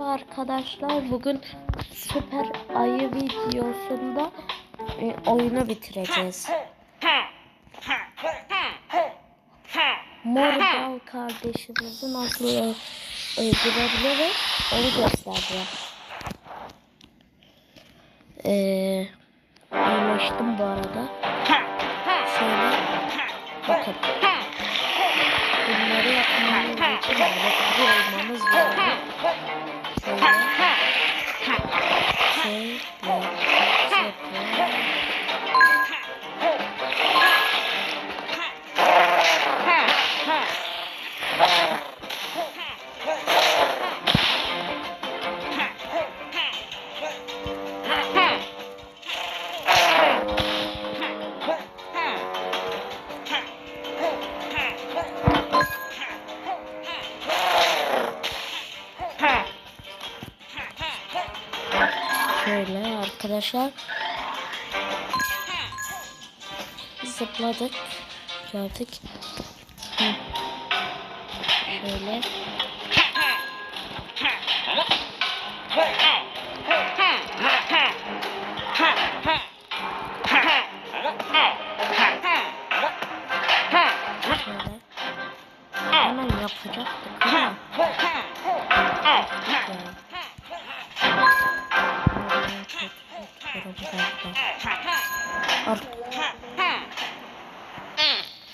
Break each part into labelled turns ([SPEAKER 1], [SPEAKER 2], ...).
[SPEAKER 1] Arkadaşlar bugün süper ayı videosunda e, oyunu bitireceğiz. Mor bal kardeşimizi nasıl öldürebiliriz onu göstereceğim. Ee, anlaştım bu arada. Arkadaşlar. Zıpladık. Hı. Şöyle. Şöyle. Hemen yapacaktık ama.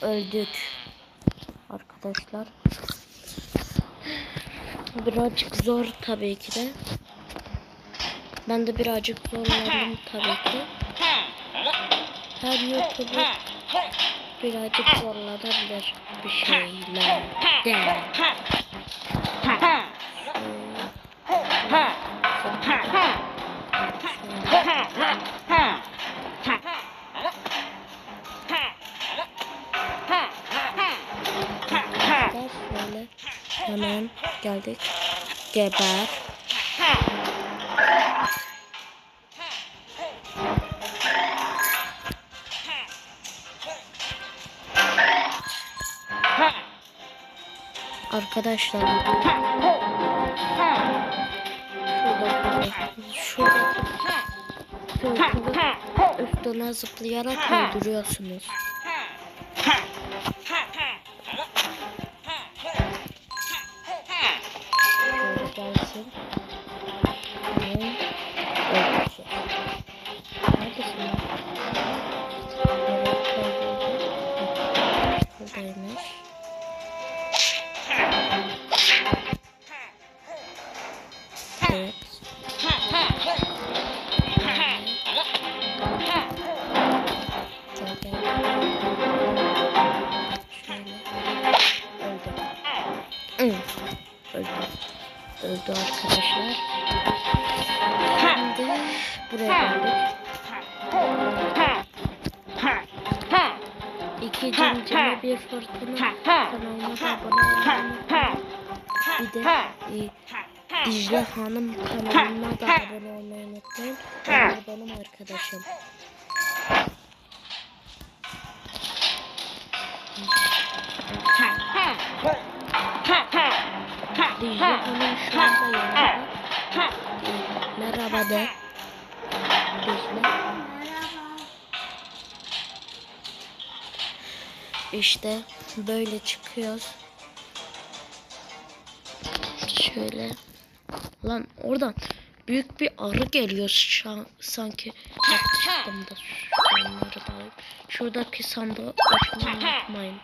[SPEAKER 1] Öldük. Arkadaşlar. Birazcık zor tabii ki de. Ben de birazcık zorlandım tabii ki. Her YouTuber birazcık zorlanabilir bir şeyler. De. Arkadaşlar şöyle hemen geldik. Geber. Arkadaşlar şurada şurada üstüne zıplayarak öldürüyorsunuz. Buradaymış. Evet. Öldü. Öldü. Öldü arkadaşlar. Şimdi buraya geldik. İki cimcime bir fırtına. Kanalına da abone olmayı bir de e, Dicle Hanım kanalına da abone olmayı unutmayın. Onlar benim arkadaşım. Dicle Hanım şu anda yanımda. E, Merhaba de. Dicle. İşte böyle çıkıyoruz. Şöyle. Lan oradan büyük bir arı geliyor şu an sanki. Çıktım da onları da alayım. Şuradaki sandığı açmayı unutmayın.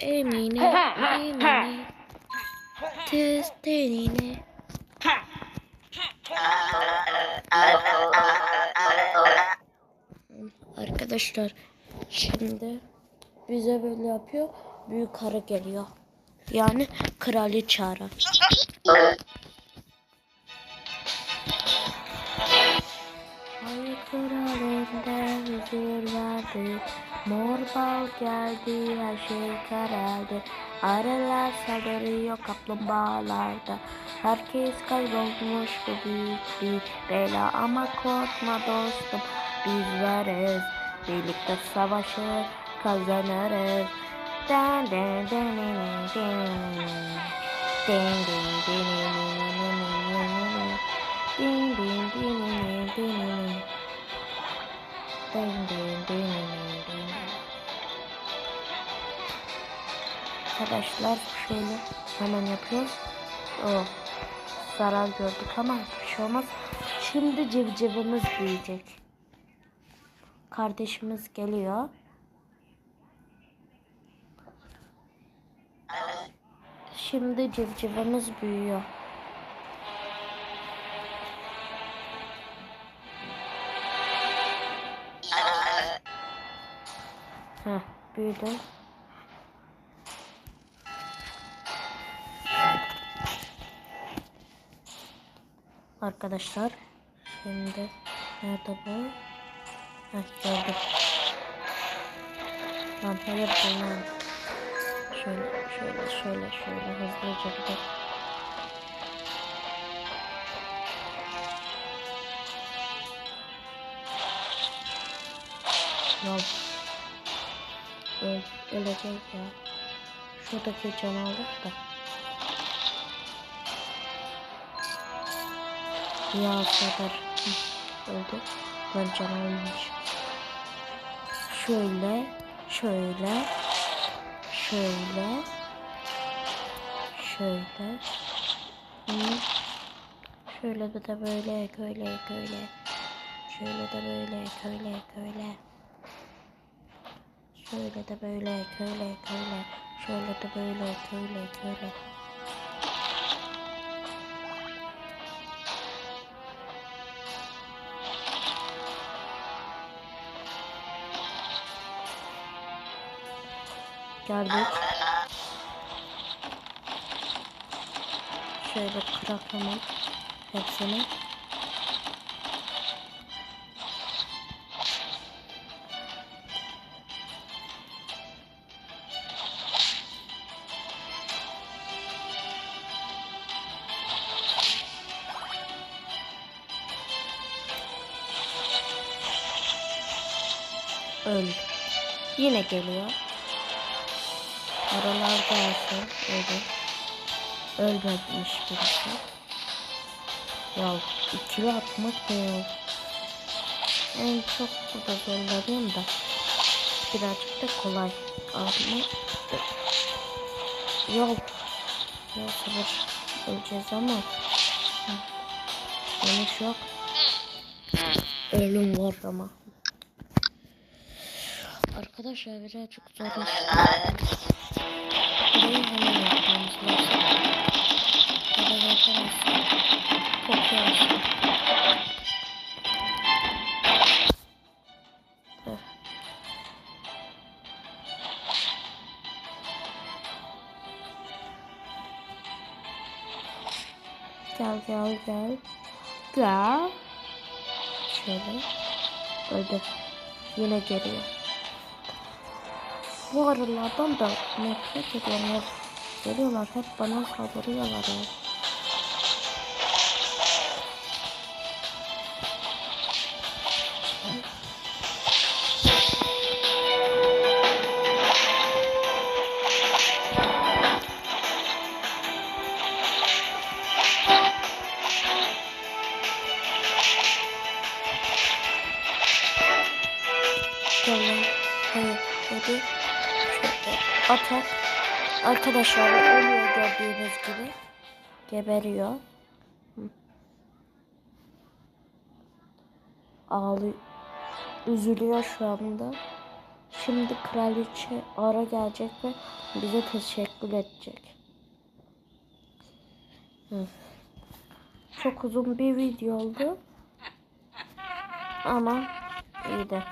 [SPEAKER 1] Emine, Emine, tez Arkadaşlar şimdi bize böyle yapıyor. Büyük arı geliyor. Yani kraliçe arı. Ay kralinde huzur verdi. Mor bal geldi her şey karardı. Arılar saldırıyor kaplumbağalarda. Herkes kaybolmuş bu büyük bir bela ama korkma dostum biz varız. Birlikte savaşır kazanırız. Ding ding ding ding ding Ding ding ding ding Arkadaşlar şöyle hemen yapıyoruz. O zarar gördük ama bir şey olmaz. Şimdi civcivimiz büyüyecek. Kardeşimiz geliyor. Şimdi civcivimiz büyüyor. Heh, büyüdü. Arkadaşlar şimdi nerede bu? Heh, gördüm. Lan hayır lan. Şöyle şöyle şöyle şöyle hızlıca gidelim. Öl, ölecek ya. Şuradaki can aldık da. Ya kadar öldü. Ben can almış. Şöyle, şöyle, şöyle, şöyle. Şöyle de böyle, böyle, böyle. Şöyle de böyle, böyle, böyle. Şöyle de böyle, böyle, böyle. Şöyle de böyle, böyle, böyle. Geldik. Şöyle kırak hemen hepsini. Öl. Yine geliyor. Aralarda olsun. Öyle. Ölmemiş birisi. Ya ikili atmak ne ya? En çok burada zorlanıyorum da. Birazcık da kolay. Ama Yok. Ya sabır. Öleceğiz ama. Dönüş yok. Ölüm var ama. Arkadaşlar birazcık zorlaştı. Gel. Şöyle. Öldü. Yine geliyor. Bu arılardan da nefret ediyorum. Geliyorlar hep bana saldırıyorlar ya. Atak. Arkadaşlar ölüyor gördüğünüz gibi. Geberiyor. Ağlıyor. Üzülüyor şu anda. Şimdi kraliçe ara gelecek ve bize teşekkür edecek. Çok uzun bir video oldu. Ama iyi de.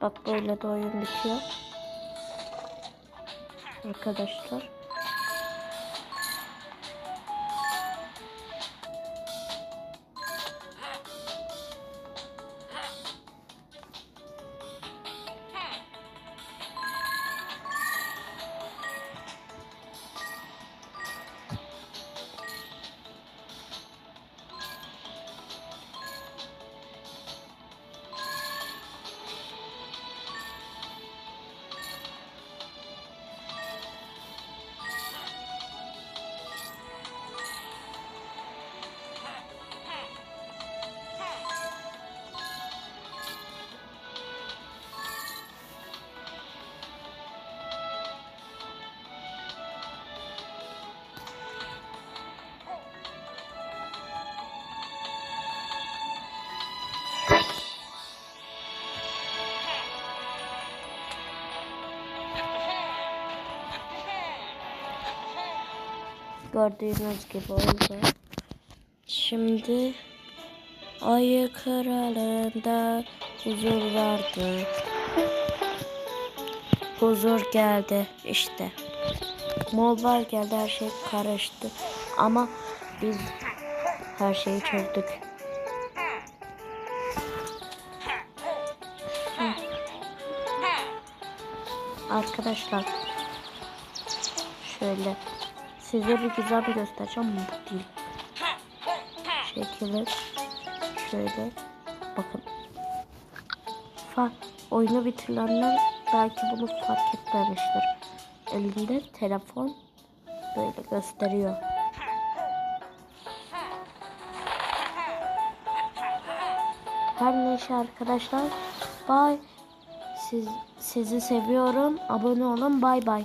[SPEAKER 1] Bak böyle de oyun bitiyor. Arkadaşlar. Gördüğünüz gibi oldu. Şimdi ayı kralında huzur vardı. Huzur geldi işte. Mobile geldi her şey karıştı. Ama biz her şeyi çözdük. Arkadaşlar şöyle size bir güzel bir göstereceğim bu değil. Şekilde şöyle bakın. Fa oyunu bitirenler belki bunu fark etmemiştir. Elinde telefon böyle gösteriyor. Her neyse arkadaşlar. Bye. Siz, sizi seviyorum. Abone olun. Bay bay.